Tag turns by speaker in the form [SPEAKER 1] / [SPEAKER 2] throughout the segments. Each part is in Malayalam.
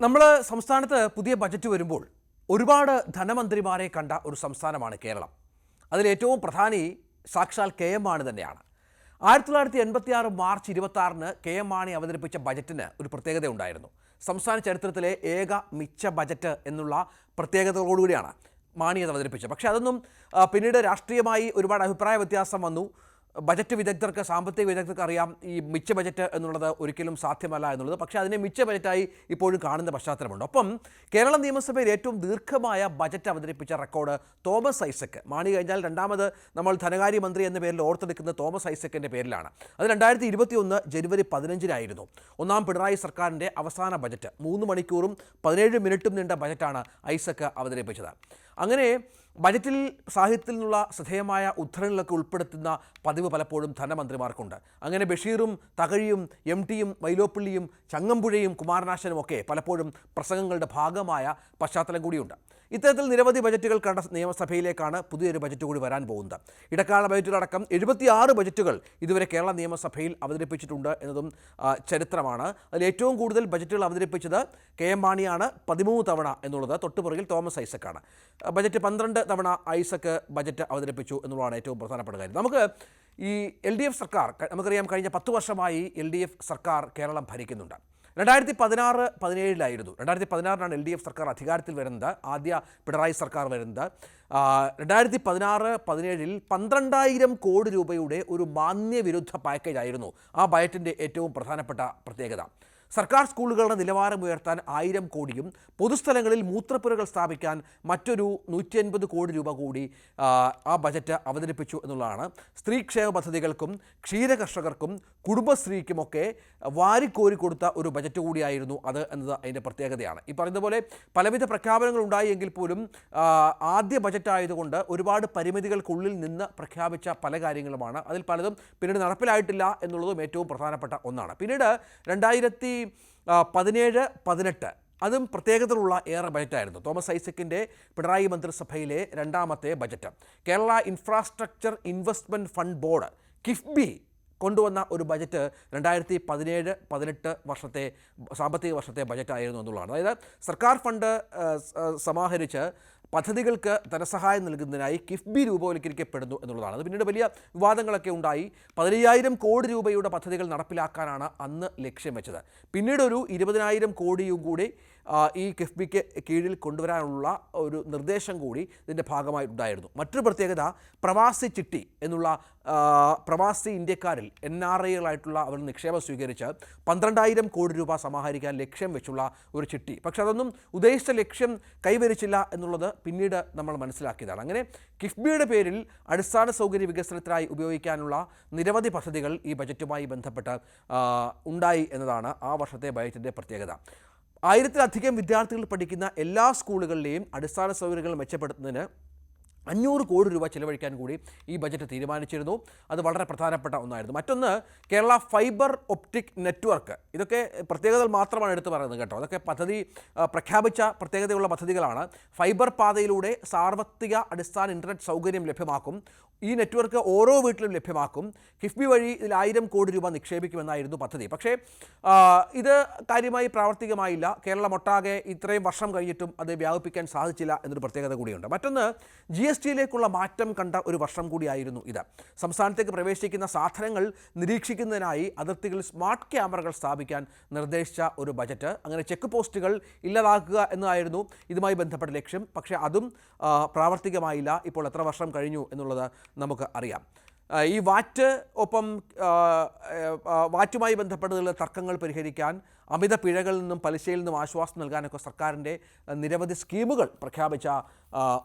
[SPEAKER 1] നമ്മൾ സംസ്ഥാനത്ത് പുതിയ ബജറ്റ് വരുമ്പോൾ ഒരുപാട് ധനമന്ത്രിമാരെ കണ്ട ഒരു സംസ്ഥാനമാണ് കേരളം. അതിലേറ്റവും പ്രധാനി സാക്ഷാൽ കെ എം മാണി തന്നെയാണ്. ആയിരത്തി തൊള്ളായിരത്തി എൺപത്തി ആറ് മാർച്ച് ഇരുപത്തി ആറിന് കെ എം മാണി അവതരിപ്പിച്ച ബജറ്റിന് ഒരു പ്രത്യേകത ഉണ്ടായിരുന്നു. സംസ്ഥാന ചരിത്രത്തിലെ ഏക മിച്ച ബജറ്റ് എന്നുള്ള പ്രത്യേകതകളോടുകൂടിയാണ് മാണി അത് അവതരിപ്പിച്ചത്. പക്ഷേ അതൊന്നും പിന്നീട് രാഷ്ട്രീയമായി ഒരുപാട് അഭിപ്രായ വ്യത്യാസം വന്നു. ബജറ്റ് വിദഗ്ധർക്ക് സാമ്പത്തിക വിദഗ്ധർക്ക് അറിയാം ഈ മിച്ച ബജറ്റ് എന്നുള്ളത് ഒരിക്കലും സാധ്യമല്ല എന്നുള്ളത്. പക്ഷേ അതിനെ മിച്ച ബജറ്റായി ഇപ്പോഴും കാണുന്ന പശ്ചാത്തലമുണ്ട്. ഒപ്പം കേരള നിയമസഭയിൽ ഏറ്റവും ദീർഘമായ ബജറ്റ് അവതരിപ്പിച്ച റെക്കോർഡ് തോമസ് ഐസക്ക്. മാണി കഴിഞ്ഞാൽ രണ്ടാമത് നമ്മൾ ധനകാര്യമന്ത്രി എന്ന പേരിൽ ഓർത്തെടുക്കുന്ന തോമസ് ഐസക്കിന്റെ പേരിലാണ്. അത് രണ്ടായിരത്തി ഇരുപത്തി ഒന്ന് ജനുവരി പതിനഞ്ചിനായിരുന്നു. ഒന്നാം പിണറായി സർക്കാരിന്റെ അവസാന ബജറ്റ്. മൂന്ന് മണിക്കൂറും പതിനേഴ് മിനിറ്റും നീണ്ട ബജറ്റാണ് ഐസക്ക് അവതരിപ്പിച്ചത്. അങ്ങനെ ബജറ്റിൽ സാഹിത്യത്തിൽ നിന്നുള്ള ശ്രദ്ധേയമായ ഉദ്ധരണികളൊക്കെ ഉൾപ്പെടുത്തുന്ന പതിവ് പലപ്പോഴും ധനമന്ത്രിമാർക്കുണ്ട്. അങ്ങനെ ബഷീറും തകഴിയും എം ടിയും മൈലോപ്പള്ളിയും ചങ്ങമ്പുഴയും കുമാരനാശനും ഒക്കെ പലപ്പോഴും പ്രസംഗങ്ങളുടെ ഭാഗമായ പശ്ചാത്തലം കൂടിയുണ്ട്. ഇത്തരത്തിൽ നിരവധി ബജറ്റുകൾ കണ്ട നിയമസഭയിലേക്കാണ് പുതിയൊരു ബജറ്റ് കൂടി വരാൻ പോകുന്നത്. ഇടക്കാല ബജറ്റിലടക്കം എഴുപത്തിയാറ് ബജറ്റുകൾ ഇതുവരെ കേരള നിയമസഭയിൽ അവതരിപ്പിച്ചിട്ടുണ്ട് എന്നതും ചരിത്രമാണ്. അതിൽ ഏറ്റവും കൂടുതൽ ബജറ്റുകൾ അവതരിപ്പിച്ചത് കെ എം മാണിയാണ് പതിമൂന്ന് തവണ എന്നുള്ളത് തൊട്ടുപുറകിൽ തോമസ് ഐസക്കാണ്. ബജറ്റ് പന്ത്രണ്ട് തവണ ഐസക്ക് ബജറ്റ് അവതരിപ്പിച്ചു എന്നുള്ളതാണ് ഏറ്റവും പ്രധാനപ്പെട്ട കാര്യം. നമുക്ക് ഈ എൽ ഡി എഫ് സർക്കാർ നമുക്കറിയാം കഴിഞ്ഞ പത്ത് വർഷമായി എൽ ഡി എഫ് സർക്കാർ കേരളം ഭരിക്കുന്നുണ്ട്. രണ്ടായിരത്തി പതിനാറ് പതിനേഴിലായിരുന്നു. രണ്ടായിരത്തി പതിനാറിനാണ് എൽ ഡി എഫ് സർക്കാർ അധികാരത്തിൽ വരുന്നത്. ആദ്യ പിണറായി സർക്കാർ വരുന്നത്. രണ്ടായിരത്തി പതിനാറ് പതിനേഴിൽ പന്ത്രണ്ടായിരം കോടി രൂപയുടെ ഒരു മാന്യവിരുദ്ധ പാക്കേജായിരുന്നു ആ ബജറ്റിന്റെ ഏറ്റവും പ്രധാനപ്പെട്ട പ്രത്യേകത. സർക്കാർ സ്കൂളുകളുടെ നിലവാരം ഉയർത്താൻ ആയിരം കോടിയും പൊതുസ്ഥലങ്ങളിൽ മൂത്രപ്പുരകൾ സ്ഥാപിക്കാൻ മറ്റൊരു നൂറ്റി അൻപത് കോടി രൂപ കൂടി ആ, ബജറ്റ് അവതരിപ്പിച്ചു എന്നുള്ളതാണ്. സ്ത്രീക്ഷേമ പദ്ധതികൾക്കും ക്ഷീര കർഷകർക്കും കുടുംബശ്രീക്കുമൊക്കെ വാരിക്കോരി കൊടുത്ത ഒരു ബജറ്റ് കൂടിയായിരുന്നു അത് എന്നത് അതിന്റെ പ്രത്യേകതയാണ്. ഈ പറയുന്ന പോലെ പലവിധ പ്രഖ്യാപനങ്ങൾ ഉണ്ടായി എങ്കിൽ പോലും ആദ്യ ബജറ്റ് ആയതുകൊണ്ട് ഒരുപാട് പരിമിതികൾക്കുള്ളിൽ നിന്ന് പ്രഖ്യാപിച്ച പല കാര്യങ്ങളുമാണ്. അതിൽ പലതും പിന്നീട് നടപ്പിലായിട്ടില്ല എന്നുള്ളതും ഏറ്റവും പ്രധാനപ്പെട്ട ഒന്നാണ്. പിന്നീട് രണ്ടായിരത്തി പതിനേഴ് പതിനെട്ട്. അതും പ്രത്യേകതയുള്ള ഏറെ ബജറ്റായിരുന്നു. തോമസ് ഐസക്കിന്റെ പിണറായി മന്ത്രിസഭയിലെ രണ്ടാമത്തെ budget. Kerala infrastructure investment fund board KIIFB കൊണ്ടുവന്ന ഒരു ബജറ്റ് രണ്ടായിരത്തി പതിനേഴ് പതിനെട്ട് വർഷത്തെ സാമ്പത്തിക വർഷത്തെ ബജറ്റായിരുന്നു എന്നുള്ളതാണ്. അതായത് സർക്കാർ ഫണ്ട് സമാഹരിച്ച് പദ്ധതികൾക്ക് ധനസഹായം നൽകുന്നതിനായി കിഫ്ബി രൂപവൽക്കരിക്കപ്പെടുന്നു എന്നുള്ളതാണ്. അത് പിന്നീട് വലിയ വിവാദങ്ങളൊക്കെ ഉണ്ടായി. പതിനയ്യായിരം കോടി രൂപയുടെ പദ്ധതികൾ നടപ്പിലാക്കാനാണ് അന്ന് ലക്ഷ്യം വെച്ചത്. പിന്നീടൊരു ഇരുപതിനായിരം കോടിയും കൂടി ഈ കിഫ്ബിക്ക് കീഴിൽ കൊണ്ടുവരാനുള്ള ഒരു നിർദ്ദേശം കൂടി ഇതിന്റെ ഭാഗമായിട്ടുണ്ടായിരുന്നു. മറ്റൊരു പ്രത്യേകത പ്രവാസി ചിട്ടി എന്നുള്ള പ്രവാസി ഇന്ത്യക്കാരിൽ എൻ ആർ ഐകളായിട്ടുള്ള അവർ നിക്ഷേപം സ്വീകരിച്ച് പന്ത്രണ്ടായിരം കോടി രൂപ സമാഹരിക്കാൻ ലക്ഷ്യം വെച്ചുള്ള ഒരു ചിട്ടി. പക്ഷെ അതൊന്നും ഉദ്ദേശിച്ച ലക്ഷ്യം കൈവരിച്ചില്ല എന്നുള്ളത് പിന്നീട് നമ്മൾ മനസ്സിലാക്കിയതാണ്. അങ്ങനെ കിഫ്ബിയുടെ പേരിൽ അടിസ്ഥാന സൗകര്യ വികസനത്തിനായി ഉപയോഗിക്കാനുള്ള നിരവധി പദ്ധതികൾ ഈ ബജറ്റുമായി ബന്ധപ്പെട്ട് ഉണ്ടായി എന്നതാണ് ആ വർഷത്തെ ബജറ്റിന്റെ പ്രത്യേകത. ആയിരത്തിലധികം വിദ്യാർത്ഥികൾ പഠിക്കുന്ന എല്ലാ സ്കൂളുകളിലെയും അടിസ്ഥാന സൗകര്യങ്ങൾ മെച്ചപ്പെടുത്തുന്നതിന് അഞ്ഞൂറ് കോടി രൂപ ചിലവഴിക്കാൻ കൂടി ഈ ബജറ്റ് തീരുമാനിച്ചിരുന്നു. അത് വളരെ പ്രധാനപ്പെട്ട ഒന്നായിരുന്നു. മറ്റൊന്ന് കേരള ഫൈബർ ഒപ്റ്റിക് നെറ്റ്വർക്ക്. ഇതൊക്കെ പ്രത്യേകതകൾ മാത്രമാണ് എടുത്തു പറയുന്നത് കേട്ടോ. അതൊക്കെ പദ്ധതി പ്രഖ്യാപിച്ച പ്രത്യേകതയുള്ള പദ്ധതികളാണ്. ഫൈബർ പാതയിലൂടെ സാർവത്രിക അടിസ്ഥാന ഇന്റർനെറ്റ് സൗകര്യം ലഭ്യമാക്കും. ഈ നെറ്റ്വർക്ക് ഓരോ വീട്ടിലും ലഭ്യമാക്കും. കിഫ്ബി വഴി ഇതിൽ ആയിരം കോടി രൂപ നിക്ഷേപിക്കുമെന്നായിരുന്നു പദ്ധതി. പക്ഷേ ഇത് കാര്യമായി പ്രാവർത്തികമായില്ല. കേരളമൊട്ടാകെ ഇത്രയും വർഷം കഴിഞ്ഞിട്ടും അത് വ്യാപിപ്പിക്കാൻ സാധിച്ചില്ല എന്നൊരു പ്രത്യേകത കൂടിയുണ്ട്. മറ്റൊന്ന് ജി എസ് ടിയിലേക്കുള്ള മാറ്റം കണ്ട ഒരു വർഷം കൂടിയായിരുന്നു ഇത്. സംസ്ഥാനത്തേക്ക് പ്രവേശിക്കുന്ന സാധനങ്ങൾ നിരീക്ഷിക്കുന്നതിനായി അതിർത്തികളിൽ സ്മാർട്ട് ക്യാമറകൾ സ്ഥാപിക്കാൻ നിർദ്ദേശിച്ച ഒരു ബജറ്റ്. അങ്ങനെ ചെക്ക് പോസ്റ്റുകൾ ഇല്ലാതാക്കുക എന്നതായിരുന്നു ഇതുമായി ബന്ധപ്പെട്ട ലക്ഷ്യം. പക്ഷേ അതും പ്രാവർത്തികമായില്ല. ഇപ്പോൾ എത്ര വർഷം കഴിഞ്ഞു എന്നുള്ളത് നമുക്ക് അറിയാം. ഈ വാറ്റ് ഒപ്പം വാറ്റുമായി ബന്ധപ്പെട്ടുള്ള തർക്കങ്ങൾ പരിഹരിക്കാൻ അമിത പിഴകളിൽ നിന്നും പലിശയിൽ നിന്നും ആശ്വാസം നൽകാനൊക്കെ സർക്കാരിന്റെ നിരവധി സ്കീമുകൾ പ്രഖ്യാപിച്ച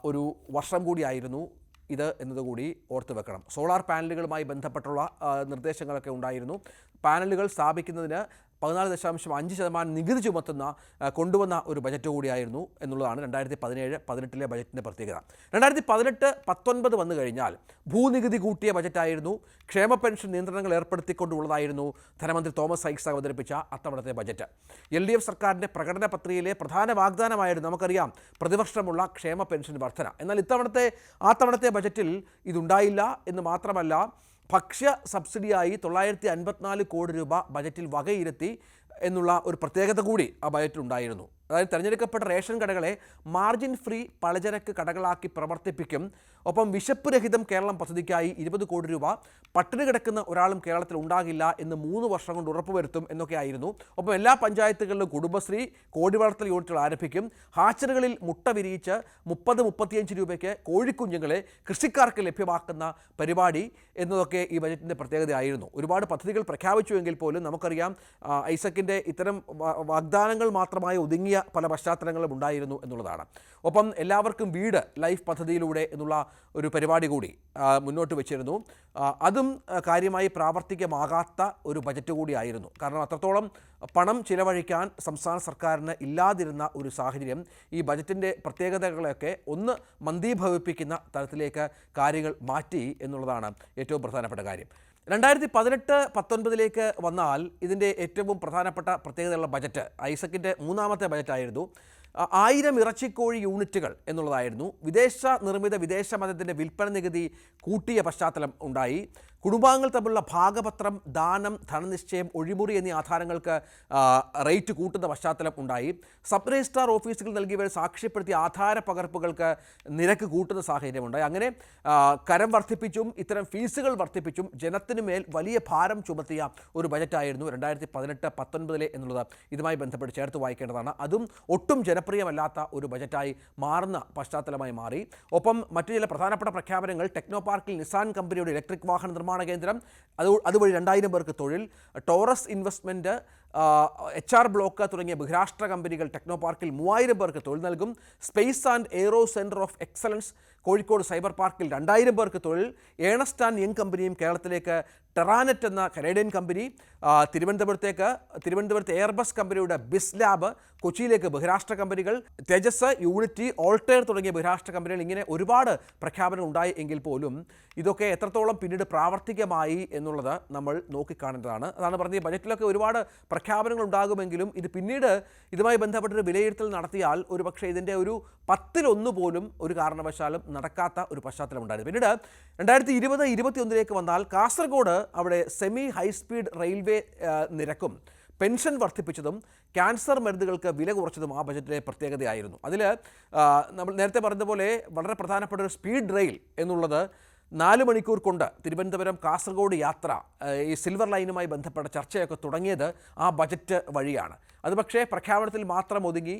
[SPEAKER 1] ഒരു വർഷം കൂടിയായിരുന്നു ഇത് എന്നതുകൂടി ഓർത്തു വെക്കണം. സോളാർ പാനലുകളുമായി ബന്ധപ്പെട്ടുള്ള നിർദ്ദേശങ്ങളൊക്കെ ഉണ്ടായിരുന്നു. പാനലുകൾ സ്ഥാപിക്കുന്നതിന് പതിനാല് ദശാംശം അഞ്ച് ശതമാനം നികുതി ചുമത്തുന്ന കൊണ്ടുവന്ന ഒരു ബജറ്റ് കൂടിയായിരുന്നു എന്നുള്ളതാണ് രണ്ടായിരത്തി പതിനേഴ് പതിനെട്ടിലെ ബജറ്റിന്റെ പ്രത്യേകത. രണ്ടായിരത്തി പതിനെട്ട് പത്തൊൻപത് വന്നു കഴിഞ്ഞാൽ ഭൂനികുതി കൂട്ടിയ ബജറ്റായിരുന്നു ക്ഷേമ പെൻഷൻ നിയന്ത്രണങ്ങൾ ഏർപ്പെടുത്തിക്കൊണ്ടുള്ളതായിരുന്നു ധനമന്ത്രി തോമസ് ഐക്സ് അവതരിപ്പിച്ച അത്തവണത്തെ ബജറ്റ് എൽ ഡി എഫ് സർക്കാരിന്റെ പ്രകടന പത്രികയിലെ പ്രധാന വാഗ്ദാനമായിരുന്നു നമുക്കറിയാം പ്രതിവർഷമുള്ള ക്ഷേമ പെൻഷൻ വർധന. എന്നാൽ ഇത്തവണത്തെ ആ തവണത്തെ ബജറ്റിൽ ഇതുണ്ടായില്ല എന്ന് മാത്രമല്ല ഭക്ഷ്യ സബ്സിഡിയായി തൊള്ളായിരത്തി അൻപത്തിനാല് കോടി രൂപ ബജറ്റിൽ വകയിരുത്തി എന്നുള്ള ഒരു പ്രത്യേകത കൂടി ആ ബജറ്റിൽ ഉണ്ടായിരുന്നു അതായത് തിരഞ്ഞെടുക്കപ്പെട്ട റേഷൻ കടകളെ മാർജിൻ ഫ്രീ പലചരക്ക് കടകളാക്കി പ്രവർത്തിപ്പിക്കും. ഒപ്പം വിശപ്പ് രഹിതം കേരളം പദ്ധതിക്കായി ഇരുപത് കോടി രൂപ പട്ടിണി കിടക്കുന്ന ഒരാളും കേരളത്തിൽ ഉണ്ടാകില്ല എന്ന് മൂന്ന് വർഷം കൊണ്ട് ഉറപ്പുവരുത്തും എന്നൊക്കെ ആയിരുന്നു. ഒപ്പം എല്ലാ പഞ്ചായത്തുകളിലും കുടുംബശ്രീ കോഴി വളർത്തൽ യൂണിറ്റുകൾ ആരംഭിക്കും. ഹാച്ചറുകളിൽ മുട്ട വിരിയിച്ച് മുപ്പത് മുപ്പത്തിയഞ്ച് രൂപയ്ക്ക് കോഴിക്കുഞ്ഞുങ്ങളെ കൃഷിക്കാർക്ക് ലഭ്യമാക്കുന്ന പരിപാടി എന്നതൊക്കെ ഈ ബജറ്റിന്റെ പ്രത്യേകതയായിരുന്നു. ഒരുപാട് പദ്ധതികൾ പ്രഖ്യാപിച്ചുവെങ്കിൽ പോലും നമുക്കറിയാം ഐസക്കിന്റെ ഇത്തരം വാഗ്ദാനങ്ങൾ മാത്രമായി ഒതുങ്ങിയ പല പശ്ചാത്തലങ്ങളും ഉണ്ടായിരുന്നു എന്നുള്ളതാണ്. ഒപ്പം എല്ലാവർക്കും വീട് ലൈഫ് പദ്ധതിയിലൂടെ എന്നുള്ള ഒരു പരിപാടി കൂടി മുന്നോട്ട് വെച്ചിരുന്നു. അതും കാര്യമായി പ്രാവർത്തികമാകാത്ത ഒരു ബജറ്റ് കൂടിയായിരുന്നു കാരണം അത്രത്തോളം പണം ചിലവഴിക്കാൻ സംസ്ഥാന സർക്കാരിന് ഇല്ലാതിരുന്ന ഒരു സാഹചര്യം ഈ ബജറ്റിന്റെ പ്രത്യേകതകളെയൊക്കെ ഒന്ന് മന്ദീഭവിപ്പിക്കുന്ന തരത്തിലേക്ക് കാര്യങ്ങൾ മാറ്റി എന്നുള്ളതാണ് ഏറ്റവും പ്രധാനപ്പെട്ട കാര്യം. രണ്ടായിരത്തി പതിനെട്ട് പത്തൊൻപതിലേക്ക് വന്നാൽ ഇതിന്റെ ഏറ്റവും പ്രധാനപ്പെട്ട പ്രത്യേകതയുള്ള ബജറ്റ് ഐസക്കിന്റെ മൂന്നാമത്തെ ബജറ്റായിരുന്നു ആയിരം ഇറച്ചിക്കോഴി യൂണിറ്റുകൾ എന്നുള്ളതായിരുന്നു. വിദേശ നിർമ്മിത വിദേശ മതത്തിന്റെ വിൽപ്പന നികുതി കൂട്ടിയ പശ്ചാത്തലം ഉണ്ടായി. കുടുംബാംഗങ്ങൾ തമ്മിലുള്ള ഭാഗപത്രം ദാനം ധനനിശ്ചയം ഒഴിമുറി എന്നീ ആധാരങ്ങൾക്ക് റേറ്റ് കൂട്ടുന്ന പശ്ചാത്തലം ഉണ്ടായി. സബ് രജിസ്ട്രാർ ഓഫീസുകൾ നൽകിയവർ സാക്ഷ്യപ്പെടുത്തിയ ആധാര പകർപ്പുകൾക്ക് നിരക്ക് കൂട്ടുന്ന സാഹചര്യമുണ്ടായി. അങ്ങനെ കരം വർദ്ധിപ്പിച്ചും ഇത്തരം ഫീസുകൾ വർദ്ധിപ്പിച്ചും ജനത്തിനു മേൽ വലിയ ഭാരം ചുമത്തിയ ഒരു ബജറ്റായിരുന്നു രണ്ടായിരത്തി പതിനെട്ട് പത്തൊൻപതിലെ എന്നുള്ളത് ഇതുമായി ബന്ധപ്പെട്ട് ചേർത്ത് വായിക്കേണ്ടതാണ്. അതും ഒട്ടും ജനപ്രിയമല്ലാത്ത ഒരു ബജറ്റായി മാറുന്ന പശ്ചാത്തലമായി മാറി. ഒപ്പം മറ്റു ചില പ്രധാനപ്പെട്ട പ്രഖ്യാപനങ്ങൾ ടെക്നോ പാർക്കിൽ നിസാൻ കമ്പനിയുടെ ഇലക്ട്രിക് വാഹന നിർമ്മാണ കേന്ദ്രം. അത് അതുവഴി രണ്ടായിരം പേർക്ക് തൊഴിൽ. Taurus investment H R block തുടങ്ങിയ ബഹിരാഷ്ട്ര കമ്പനികൾ ടെക്നോ പാർക്കിൽ മൂവായിരം പേർക്ക് തൊഴിൽ നൽകും. Space and aero centre of excellence Kozhikode cyber പാർക്കിൽ രണ്ടായിരം പേർക്ക് തൊഴിൽ ഏണസ്റ്റ് യങ് കമ്പനിയും കേരളത്തിലേക്ക് ടെറാനറ്റ് എന്ന കനേഡിയൻ കമ്പനി തിരുവനന്തപുരത്തേക്ക് തിരുവനന്തപുരത്ത് എയർബസ് കമ്പനിയുടെ ബിസ് ലാബ് കൊച്ചിയിലേക്ക് ബഹിരാഷ്ട്ര കമ്പനികൾ തേജസ് യൂണിറ്റി ഓൾട്ടേർ തുടങ്ങിയ ബഹിരാഷ്ട്ര കമ്പനികൾ ഇങ്ങനെ ഒരുപാട് പ്രഖ്യാപനം ഉണ്ടായി എങ്കിൽ പോലും ഇതൊക്കെ എത്രത്തോളം പിന്നീട് പ്രാവർത്തികമായി എന്നുള്ളത് നമ്മൾ നോക്കിക്കാണേണ്ടതാണ് അതാണ് പറഞ്ഞത് ബജറ്റിലൊക്കെ ഒരുപാട് പ്രഖ്യാപനങ്ങൾ ഉണ്ടാകുമെങ്കിലും ഇത് പിന്നീട് ഇതുമായി ബന്ധപ്പെട്ടൊരു വിലയിരുത്തൽ നടത്തിയാൽ ഒരു പക്ഷേ ഇതിന്റെ ഒരു പത്തിലൊന്ന് പോലും ഒരു കാരണവശാലും നടക്കാത്ത ഒരു പശ്ചാത്തലം ഉണ്ടായിരുന്നു. പിന്നീട് രണ്ടായിരത്തി ഇരുപത് ഇരുപത്തിയൊന്നിലേക്ക് വന്നാൽ കാസർഗോഡ് അവിടെ സെമി ഹൈ സ്പീഡ് റെയിൽവേ നിരക്കും പെൻഷൻ വർദ്ധിപ്പിച്ചതും ക്യാൻസർ മരുന്നുകൾക്ക് വില കുറച്ചതും ആ ബജറ്റിലെ പ്രത്യേകതയായിരുന്നു. അതിൽ നമ്മൾ നേരത്തെ പറഞ്ഞതുപോലെ വളരെ പ്രധാനപ്പെട്ട ഒരു സ്പീഡ് റെയിൽ എന്നുള്ളത് നാല് മണിക്കൂർ കൊണ്ട് തിരുവനന്തപുരം കാസർഗോഡ് യാത്ര ഈ സിൽവർ ലൈനുമായി ബന്ധപ്പെട്ട ചർച്ചയൊക്കെ തുടങ്ങിയത് ആ ബജറ്റ് വഴിയാണ്. അത് പക്ഷേ പ്രഖ്യാപനത്തിൽ മാത്രം ഒതുങ്ങി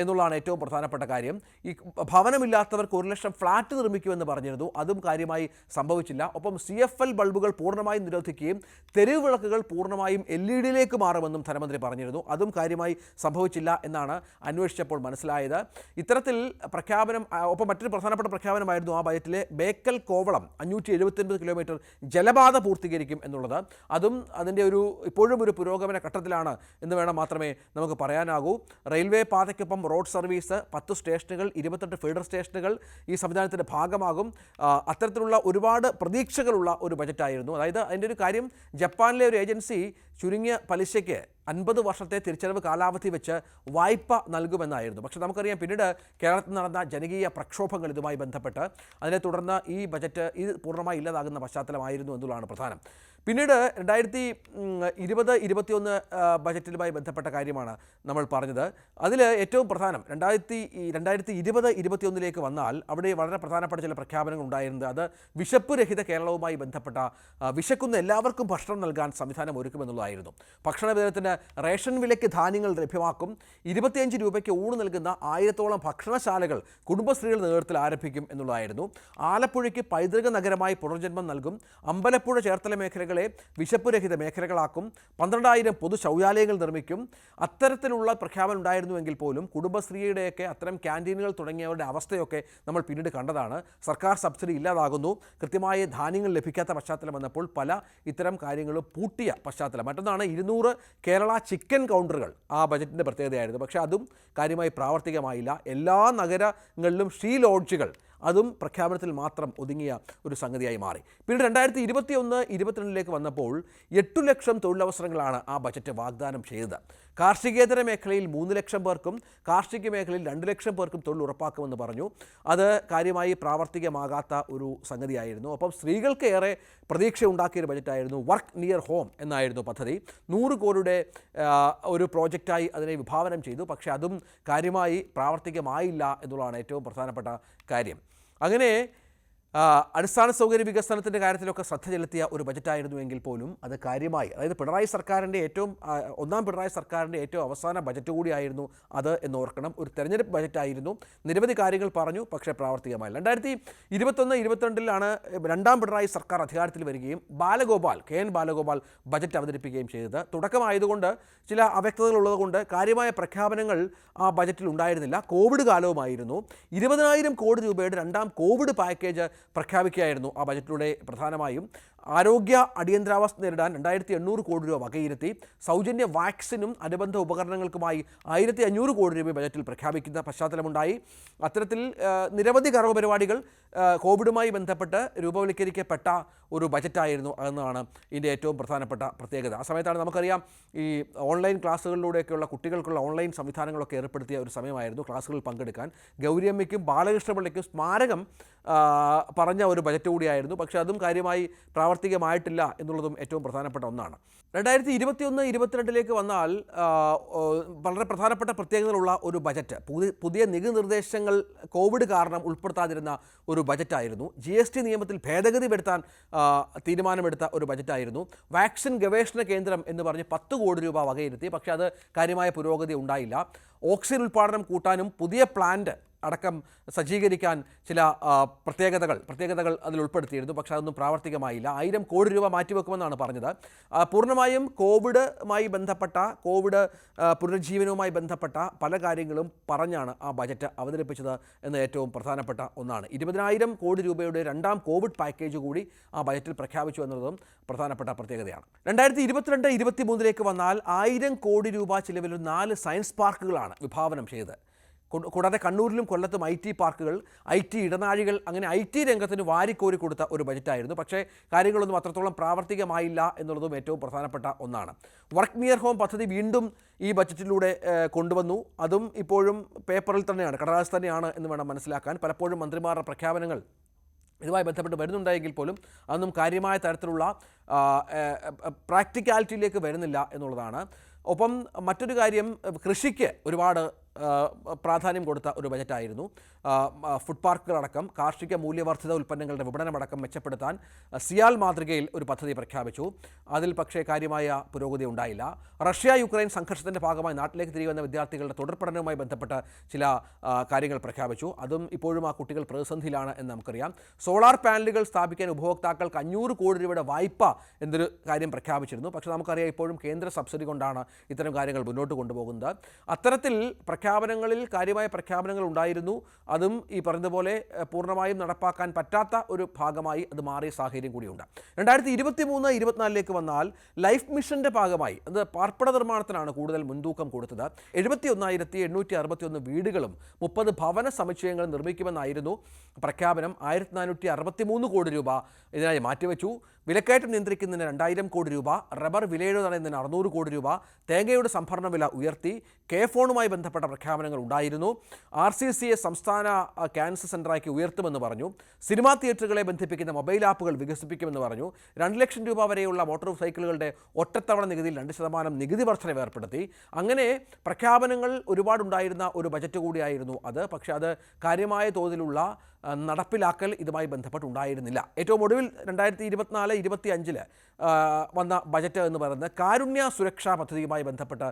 [SPEAKER 1] എന്നുള്ളതാണ് ഏറ്റവും പ്രധാനപ്പെട്ട കാര്യം. ഈ ഭവനമില്ലാത്തവർക്ക് ഒരു ലക്ഷം ഫ്ലാറ്റ് നിർമ്മിക്കുമെന്ന് പറഞ്ഞിരുന്നു. അതും കാര്യമായി സംഭവിച്ചില്ല. ഒപ്പം സി എഫ് എൽ ബൾബുകൾ പൂർണമായും നിരോധിക്കുകയും തെരുവ് വിളക്കുകൾ പൂർണമായും എൽ ഇ ഡിയിലേക്ക് മാറുമെന്നും ധനമന്ത്രി പറഞ്ഞിരുന്നു. അതും കാര്യമായി സംഭവിച്ചില്ല എന്നാണ് അന്വേഷിച്ചപ്പോൾ മനസ്സിലായത്. ഇത്തരത്തിൽ പ്രഖ്യാപനം ഒപ്പം മറ്റൊരു പ്രധാനപ്പെട്ട പ്രഖ്യാപനമായിരുന്നു ആ ബജറ്റിലെ ബേക്കൽ കോവളം അഞ്ഞൂറ്റി എഴുപത്തൊൻപത് കിലോമീറ്റർ ജലപാത പൂർത്തീകരിക്കും എന്നുള്ളത്. അതും അതിന്റെ ഒരു ഇപ്പോഴും ഒരു പുരോഗമന ഘട്ടത്തിലാണ് എന്ന് വേണം മാത്രമേ നമുക്ക് പറയാനാകൂ. റെയിൽവേ പാതയ്ക്കൊപ്പം റോഡ് സർവീസ് പത്ത് സ്റ്റേഷനുകൾ ഇരുപത്തെട്ട് ഫീഡർ സ്റ്റേഷനുകൾ ഈ സംവിധാനത്തിന്റെ ഭാഗമാകും. അത്തരത്തിലുള്ള ഒരുപാട് പ്രതീക്ഷകളുള്ള ഒരു ബജറ്റായിരുന്നു. അതായത് അതിന്റെ ഒരു കാര്യം ജപ്പാനിലെ ഒരു ഏജൻസി ചുരുങ്ങിയ പലിശയ്ക്ക് അൻപത് വർഷത്തെ തിരിച്ചടവ് കാലാവധി വെച്ച് വായ്പ നൽകുമെന്നായിരുന്നു. പക്ഷേ നമുക്കറിയാം പിന്നീട് കേരളത്തിൽ നടന്ന ജനകീയ പ്രക്ഷോഭങ്ങൾ ഇതുമായി ബന്ധപ്പെട്ട് അതിനെ തുടർന്ന് ഈ ബജറ്റ് ഇത് പൂർണമായി ഇല്ലാതാകുന്ന പശ്ചാത്തലമായിരുന്നു എന്നുള്ളതാണ് പ്രധാനം. പിന്നീട് രണ്ടായിരത്തി ഇരുപത് ഇരുപത്തിയൊന്ന് ബജറ്റിലുമായി ബന്ധപ്പെട്ട കാര്യമാണ് നമ്മൾ പറഞ്ഞത്. അതിൽ ഏറ്റവും പ്രധാനം രണ്ടായിരത്തി രണ്ടായിരത്തി ഇരുപത് ഇരുപത്തിയൊന്നിലേക്ക് വന്നാൽ അവിടെ വളരെ പ്രധാനപ്പെട്ട ചില പ്രഖ്യാപനങ്ങൾ ഉണ്ടായിരുന്നത് അത് വിശപ്പ് രഹിത കേരളവുമായി ബന്ധപ്പെട്ട വിശക്കുന്ന എല്ലാവർക്കും ഭക്ഷണം നൽകാൻ സംവിധാനം ഒരുക്കുമെന്നുള്ളതായിരുന്നു. ഭക്ഷണ വിതരണത്തിന് റേഷൻ വിലയ്ക്ക് ധാന്യങ്ങൾ ലഭ്യമാക്കും. ഇരുപത്തിയഞ്ച് രൂപയ്ക്ക് ഊണ് നൽകുന്ന ആയിരത്തോളം ഭക്ഷണശാലകൾ കുടുംബശ്രീകളുടെ നേതൃത്വത്തിൽ ആരംഭിക്കും എന്നുള്ളതായിരുന്നു. ആലപ്പുഴയ്ക്ക് പൈതൃക നഗരമായി പുനർജന്മം നൽകും. അമ്പലപ്പുഴ ചേർത്തല മേഖലകളെ വിശപ്പുരഹിത മേഖലകളാക്കും. പന്ത്രണ്ടായിരം പൊതു ശൗചാലയങ്ങൾ നിർമ്മിക്കും. അത്തരത്തിലുള്ള പ്രഖ്യാപനം ഉണ്ടായിരുന്നുവെങ്കിൽ പോലും കുടുംബശ്രീയുടെയൊക്കെ അത്തരം ക്യാന്റീനുകൾ തുടങ്ങിയവരുടെ അവസ്ഥയൊക്കെ നമ്മൾ പിന്നീട് കണ്ടതാണ്. സർക്കാർ സബ്സിഡി ഇല്ലാതാകുന്നു. കൃത്യമായ ധാന്യങ്ങൾ ലഭിക്കാത്ത പശ്ചാത്തലം വന്നപ്പോൾ പല ഇത്തരം കാര്യങ്ങളും പൂട്ടിയ പശ്ചാത്തലം. മറ്റൊന്നാണ് ഇരുന്നൂറ് കേരള ചിക്കൻ കൗണ്ടറുകൾ ആ ബജറ്റിന്റെ പ്രത്യേകതയായിരുന്നു. പക്ഷേ അതും കാര്യമായി പ്രാവർത്തികമായില്ല. എല്ലാ നഗരങ്ങളിലും ഷീ ലോഡ്ജുകൾ അതും പ്രഖ്യാപനത്തിൽ മാത്രം ഒതുങ്ങിയ ഒരു സംഗതിയായി മാറി. പിന്നീട് രണ്ടായിരത്തി ഇരുപത്തി ഒന്ന് ഇരുപത്തിരണ്ടിലേക്ക് വന്നപ്പോൾ എട്ടു ലക്ഷം തൊഴിലവസരങ്ങളാണ് ആ ബജറ്റ് വാഗ്ദാനം ചെയ്തത്. കാർഷികേതര മേഖലയിൽ മൂന്ന് ലക്ഷം പേർക്കും കാർഷിക മേഖലയിൽ രണ്ട് ലക്ഷം പേർക്കും തൊഴിൽ ഉറപ്പാക്കുമെന്ന് പറഞ്ഞു. അത് കാര്യമായി പ്രാവർത്തികമാകാത്ത ഒരു സംഗതിയായിരുന്നു. അപ്പം സ്ത്രീകൾക്ക് ഏറെ പ്രതീക്ഷ ഉണ്ടാക്കിയ ഒരു ബജറ്റായിരുന്നു വർക്ക് നിയർ ഹോം എന്നായിരുന്നു പദ്ധതി. നൂറ് കോടിയുടെ ഒരു പ്രോജക്റ്റായി അതിനെ വിഭാവനം ചെയ്തു. പക്ഷേ അതും കാര്യമായി പ്രാവർത്തികമായില്ല എന്നുള്ളതാണ് ഏറ്റവും പ്രധാനപ്പെട്ട കാര്യം. അങ്ങനെ അടിസ്ഥാന സൗകര്യ വികസനത്തിന്റെ കാര്യത്തിലൊക്കെ ശ്രദ്ധ ചെലുത്തിയ ഒരു ബജറ്റായിരുന്നു എങ്കിൽ പോലും അത് കാര്യമായി. അതായത് പിണറായി സർക്കാരിന്റെ ഏറ്റവും ഒന്നാം പിണറായി സർക്കാരിന്റെ ഏറ്റവും അവസാന ബജറ്റ് കൂടിയായിരുന്നു അത് എന്ന് ഓർക്കണം. ഒരു തെരഞ്ഞെടുപ്പ് ബജറ്റായിരുന്നു. നിരവധി കാര്യങ്ങൾ പറഞ്ഞു പക്ഷേ പ്രാവർത്തികമായി രണ്ടായിരത്തി ഇരുപത്തൊന്ന് ഇരുപത്തിരണ്ടിലാണ് രണ്ടാം പിണറായി സർക്കാർ അധികാരത്തിൽ വരികയും Balagopal K N Balagopal budget അവതരിപ്പിക്കുകയും ചെയ്തത്. തുടക്കമായതുകൊണ്ട് ചില അവ്യക്തതകൾ ഉള്ളതുകൊണ്ട് കാര്യമായ പ്രഖ്യാപനങ്ങൾ ആ ബജറ്റിൽ ഉണ്ടായിരുന്നില്ല. കോവിഡ് കാലവുമായിരുന്നു. ഇരുപതിനായിരം കോടി രൂപയുടെ രണ്ടാം കോവിഡ് പാക്കേജ് പ്രഖ്യാപിക്കുകയായിരുന്നു ആ ബജറ്റിലൂടെ പ്രധാനമായും. ആരോഗ്യ അടിയന്തരാവസ്ഥ നേരിടാൻ രണ്ടായിരത്തി എണ്ണൂറ് കോടി രൂപ വകയിരുത്തി. സൗജന്യ വാക്സിനും അനുബന്ധ ഉപകരണങ്ങൾക്കുമായി ആയിരത്തി അഞ്ഞൂറ് കോടി രൂപ ബജറ്റിൽ പ്രഖ്യാപിക്കുന്ന പശ്ചാത്തലമുണ്ടായി. അത്തരത്തിൽ നിരവധി കർമ്മ പരിപാടികൾ കോവിഡുമായി ബന്ധപ്പെട്ട് രൂപവൽക്കരിക്കപ്പെട്ട ഒരു ബജറ്റായിരുന്നു എന്നതാണ് ഇതിന്റെ ഏറ്റവും പ്രധാനപ്പെട്ട പ്രത്യേകത. ആ സമയത്താണ് നമുക്കറിയാം ഈ ഓൺലൈൻ ക്ലാസ്സുകളിലൂടെയൊക്കെയുള്ള കുട്ടികൾക്കുള്ള ഓൺലൈൻ സംവിധാനങ്ങളൊക്കെ ഏർപ്പെടുത്തിയ ഒരു സമയമായിരുന്നു ക്ലാസ്സുകളിൽ പങ്കെടുക്കാൻ. ഗൗരിയമ്മയ്ക്കും ബാലകൃഷ്ണപിള്ളയ്ക്കും സ്മാരകം പറഞ്ഞ ഒരു ബജറ്റ് കൂടിയായിരുന്നു. പക്ഷേ അതും കാര്യമായി പ്രാവർത്തികമായിട്ടില്ല എന്നുള്ളതും ഏറ്റവും പ്രധാനപ്പെട്ട ഒന്നാണ്. രണ്ടായിരത്തി ഇരുപത്തിയൊന്ന് ഇരുപത്തിരണ്ടിലേക്ക് വന്നാൽ വളരെ പ്രധാനപ്പെട്ട പ്രത്യേകതകളുള്ള ഒരു ബജറ്റ് പുതിയ പുതിയ നികുതി നിർദ്ദേശങ്ങൾ കോവിഡ് കാരണം ഉൾപ്പെടുത്താതിരുന്ന ഒരു ബജറ്റായിരുന്നു. ജി എസ് ടി നിയമത്തിൽ ഭേദഗതി വരുത്താൻ തീരുമാനമെടുത്ത ഒരു ബജറ്റായിരുന്നു. വാക്സിൻ ഗവേഷണ കേന്ദ്രം എന്ന് പറഞ്ഞ് പത്ത് കോടി രൂപ വകയിരുത്തി പക്ഷേ അത് കാര്യമായ പുരോഗതി ഉണ്ടായില്ല. ഓക്സിജൻ ഉൽപ്പാദനം കൂട്ടാനും പുതിയ പ്ലാന്റ് അടക്കം സജ്ജീകരിക്കാൻ ചില പ്രത്യേകതകൾ പ്രത്യേകതകൾ അതിൽ ഉൾപ്പെടുത്തിയിരുന്നു. പക്ഷെ അതൊന്നും പ്രാവർത്തികമായില്ല. ആയിരം കോടി രൂപ മാറ്റിവെക്കുമെന്നാണ് പറഞ്ഞത്. പൂർണമായും കോവിഡുമായി ബന്ധപ്പെട്ട കോവിഡ് പുനരുജ്ജീവനവുമായി ബന്ധപ്പെട്ട പല കാര്യങ്ങളും പറഞ്ഞാണ് ആ ബജറ്റ് അവതരിപ്പിച്ചത് എന്ന് ഏറ്റവും പ്രധാനപ്പെട്ട ഒന്നാണ്. ഇരുപതിനായിരം കോടി രൂപയുടെ രണ്ടാം കോവിഡ് പാക്കേജ് കൂടി ആ ബജറ്റിൽ പ്രഖ്യാപിച്ചു എന്നതും പ്രധാനപ്പെട്ട പ്രത്യേകതയാണ്. രണ്ടായിരത്തി ഇരുപത്തിരണ്ട് ഇരുപത്തി മൂന്നിലേക്ക് വന്നാൽ ആയിരം കോടി രൂപ ചിലവിൽ നാല് സയൻസ് പാർക്കുകളാണ് വിഭാവനം ചെയ്തത്. കൂടാതെ കണ്ണൂരിലും കൊല്ലത്തും ഐ ടി പാർക്കുകൾ ഐ ടി ഇടനാഴികൾ അങ്ങനെ ഐ ടി രംഗത്തിന് വാരിക്കോരി കൊടുത്ത ഒരു ബജറ്റായിരുന്നു. പക്ഷേ കാര്യങ്ങളൊന്നും അത്രത്തോളം പ്രാവർത്തികമായില്ല എന്നുള്ളതും ഏറ്റവും പ്രധാനപ്പെട്ട ഒന്നാണ്. വർക്ക് നിയർ ഹോം പദ്ധതി വീണ്ടും ഈ ബജറ്റിലൂടെ കൊണ്ടുവന്നു. അതും ഇപ്പോഴും പേപ്പറിൽ തന്നെയാണ് കടലാസ് തന്നെയാണ് എന്ന് വേണം മനസ്സിലാക്കാൻ. പലപ്പോഴും മന്ത്രിമാരുടെ പ്രഖ്യാപനങ്ങൾ ഇതുമായി ബന്ധപ്പെട്ട് വരുന്നുണ്ടായെങ്കിൽ പോലും അതൊന്നും കാര്യമായ തരത്തിലുള്ള പ്രാക്ടിക്കാലിറ്റിയിലേക്ക് വരുന്നില്ല എന്നുള്ളതാണ്. ഒപ്പം മറ്റൊരു കാര്യം കൃഷിക്ക് ഒരുപാട് പ്രാധാന്യം കൊടുത്ത ഒരു ബജറ്റായിരുന്നു. ഫുഡ് പാർക്കുകളടക്കം കാർഷിക മൂല്യവർദ്ധിത ഉൽപ്പന്നങ്ങളുടെ വിപണനമടക്കം മെച്ചപ്പെടുത്താൻ സിയാൽ മാതൃകയിൽ ഒരു പദ്ധതി പ്രഖ്യാപിച്ചു. അതിൽ പക്ഷേ കാര്യമായ പുരോഗതി ഉണ്ടായില്ല. റഷ്യ യുക്രൈൻ സംഘർഷത്തിന്റെ ഭാഗമായി നാട്ടിലേക്ക് തിരികെ വന്ന വിദ്യാർത്ഥികളുടെ തുടർ പഠനവുമായി ബന്ധപ്പെട്ട ചില കാര്യങ്ങൾ പ്രഖ്യാപിച്ചു. അതും ഇപ്പോഴും ആ കുട്ടികൾ പ്രതിസന്ധിയിലാണ് എന്ന് നമുക്കറിയാം. സോളാർ പാനലുകൾ സ്ഥാപിക്കാൻ ഉപഭോക്താക്കൾക്ക് അഞ്ഞൂറ് കോടി രൂപയുടെ വായ്പ എന്നൊരു കാര്യം പ്രഖ്യാപിച്ചിരുന്നു. പക്ഷേ നമുക്കറിയാം ഇപ്പോഴും കേന്ദ്ര സബ്സിഡി കൊണ്ടാണ് ഇത്തരം കാര്യങ്ങൾ മുന്നോട്ട് കൊണ്ടുപോകുന്നത്. അത്തരത്തിൽ പ്രഖ്യാപനങ്ങളിൽ കാര്യമായ പ്രഖ്യാപനങ്ങൾ ഉണ്ടായിരുന്നു. അതും ഈ പറഞ്ഞതുപോലെ പൂർണമായും നടപ്പാക്കാൻ പറ്റാത്ത ഒരു ഭാഗമായി അത് മാറിയ സാഹചര്യം കൂടിയുണ്ട്. രണ്ടായിരത്തി ഇരുപത്തി മൂന്ന് ഇരുപത്തിനാലിലേക്ക് വന്നാൽ ലൈഫ് മിഷന്റെ ഭാഗമായി അത് പാർപ്പിട നിർമ്മാണത്തിനാണ് കൂടുതൽ മുൻതൂക്കം കൊടുത്തത്. എഴുപത്തി ഒന്നായിരത്തി എണ്ണൂറ്റി അറുപത്തി ഒന്ന് വീടുകളും മുപ്പത് ഭവന സമുച്ചയങ്ങളും നിർമ്മിക്കുമെന്നായിരുന്നു പ്രഖ്യാപനം. ആയിരത്തി നാനൂറ്റി അറുപത്തി മൂന്ന് കോടി രൂപ ഇതിനായി മാറ്റിവെച്ചു. വിലക്കയറ്റം നിയന്ത്രിക്കുന്നതിന് രണ്ടായിരം കോടി രൂപ റബ്ബർ വിലയുടെ തടയുന്നതിന് അറുന്നൂറ് കോടി രൂപ തേങ്ങയുടെ സംഭരണ വില ഉയർത്തി കെ ഫോണുമായി ബന്ധപ്പെട്ട പ്രഖ്യാപനങ്ങൾ ഉണ്ടായിരുന്നു ആർ സി സിയെ സംസ്ഥാന ക്യാൻസർ സെന്ററാക്കി ഉയർത്തുമെന്ന് പറഞ്ഞു. സിനിമാ തിയേറ്ററുകളെ ബന്ധിപ്പിക്കുന്ന മൊബൈൽ ആപ്പുകൾ വികസിപ്പിക്കുമെന്ന് പറഞ്ഞു. രണ്ട് ലക്ഷം രൂപ വരെയുള്ള മോട്ടോർ സൈക്കിളുകളുടെ ഒറ്റത്തവണ നികുതിയിൽ രണ്ട് ശതമാനം നികുതി വർധനവ് ഏർപ്പെടുത്തി. അങ്ങനെ പ്രഖ്യാപനങ്ങൾ ഒരുപാടുണ്ടായിരുന്ന ഒരു ബജറ്റ് കൂടിയായിരുന്നു അത്. പക്ഷേ അത് കാര്യമായ തോതിലുള്ള നടപ്പിലാക്കൽ ഇതുമായി ബന്ധപ്പെട്ടുണ്ടായിരുന്നില്ല. ഏറ്റവും ഒടുവിൽ രണ്ടായിരത്തി ഇരുപത്തിനാല് ഇരുപത്തി അഞ്ചിൽ വന്ന ബജറ്റ് എന്ന് പറയുന്നത് കാരുണ്യ സുരക്ഷാ പദ്ധതിയുമായി ബന്ധപ്പെട്ട്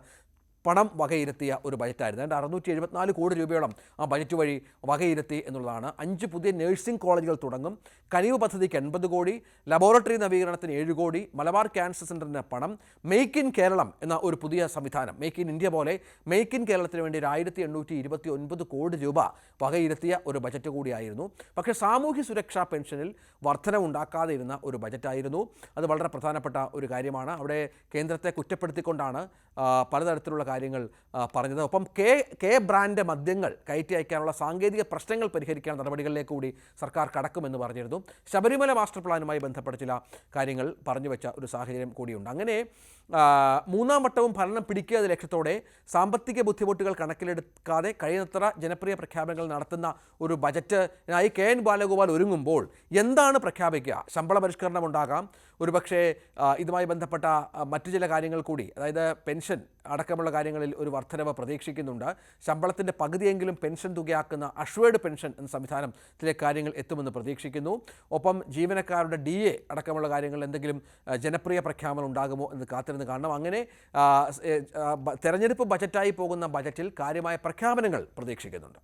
[SPEAKER 1] പണം വകയിരുത്തിയ ഒരു ബജറ്റായിരുന്നു. ഏതാണ്ട് അറുന്നൂറ്റി എഴുപത്തിനാല് കോടി രൂപയോളം ആ ബജറ്റ് വഴി വകയിരുത്തി എന്നുള്ളതാണ്. അഞ്ച് പുതിയ നഴ്സിംഗ് കോളേജുകൾ തുടങ്ങും. കനിവ് പദ്ധതിക്ക് എൺപത് കോടി ലബോറട്ടറി നവീകരണത്തിന് ഏഴ് കോടി മലബാർ ക്യാൻസർ സെന്ററിന് പണം മെയ്ക്ക് ഇൻ കേരളം എന്ന ഒരു പുതിയ സംവിധാനം മെയ്ക്ക് ഇൻ ഇന്ത്യ പോലെ മെയ്ക്ക് ഇൻ കേരളത്തിന് വേണ്ടി ഒരു ആയിരത്തി എണ്ണൂറ്റി ഇരുപത്തി ഒൻപത് കോടി രൂപ വകയിരുത്തിയ ഒരു ബജറ്റ് കൂടിയായിരുന്നു. പക്ഷേ സാമൂഹ്യ സുരക്ഷാ പെൻഷനിൽ വർധനവുണ്ടാക്കാതെ ഇരുന്ന ഒരു ബജറ്റായിരുന്നു. അത് വളരെ പ്രധാനപ്പെട്ട ഒരു കാര്യമാണ്. അവിടെ കേന്ദ്രത്തെ കുറ്റപ്പെടുത്തിക്കൊണ്ടാണ് പലതരത്തിലുള്ള കാര്യങ്ങൾ പറഞ്ഞത്. ഒപ്പം കെ കെ ബ്രാൻഡ് മദ്യങ്ങൾ കയറ്റി അയക്കാനുള്ള സാങ്കേതിക പ്രശ്നങ്ങൾ പരിഹരിക്കാൻ നടപടികളിലേക്ക് കൂടി സർക്കാർ കടക്കുമെന്ന് പറഞ്ഞിരുന്നു. ശബരിമല മാസ്റ്റർ പ്ലാനുമായി ബന്ധപ്പെട്ട ചില കാര്യങ്ങൾ പറഞ്ഞു വെച്ച ഒരു സാഹചര്യം കൂടിയുണ്ട്. അങ്ങനെ മൂന്നാം വട്ടവും ഭരണം പിടിക്കുക എന്ന ലക്ഷ്യത്തോടെ സാമ്പത്തിക ബുദ്ധിമുട്ടുകൾ കണക്കിലെടുക്കാതെ കഴിയുന്നത്ര ജനപ്രിയ പ്രഖ്യാപനങ്ങൾ നടത്തുന്ന ഒരു ബജറ്റിനായി കെ എൻ ബാലഗോപാൽ ഒരുങ്ങുമ്പോൾ എന്താണ് പ്രഖ്യാപിക്കുക? ശമ്പള പരിഷ്കരണം ഉണ്ടാകാം. ഒരുപക്ഷേ ഇതുമായി ബന്ധപ്പെട്ട മറ്റു ചില കാര്യങ്ങൾ കൂടി അതായത് പെൻഷൻ അടക്കമുള്ള കാര്യങ്ങളിൽ ഒരു വർധനവ് പ്രതീക്ഷിക്കുന്നുണ്ട്. ശമ്പളത്തിന്റെ പകുതിയെങ്കിലും പെൻഷൻ തുകയാക്കുന്ന അഷ്വേർഡ് പെൻഷൻ എന്ന സംവിധാനം ചില കാര്യങ്ങൾ എത്തുമെന്ന് പ്രതീക്ഷിക്കുന്നു. ഒപ്പം ജീവനക്കാരുടെ ഡി എ അടക്കമുള്ള കാര്യങ്ങൾ എന്തെങ്കിലും ജനപ്രിയ പ്രഖ്യാപനം ഉണ്ടാകുമോ എന്ന് കാത്തിരുന്ന് കാണണം. അങ്ങനെ തെരഞ്ഞെടുപ്പ് ബജറ്റായി പോകുന്ന ബജറ്റിൽ കാര്യമായ പ്രഖ്യാപനങ്ങൾ പ്രതീക്ഷിക്കുന്നുണ്ട്.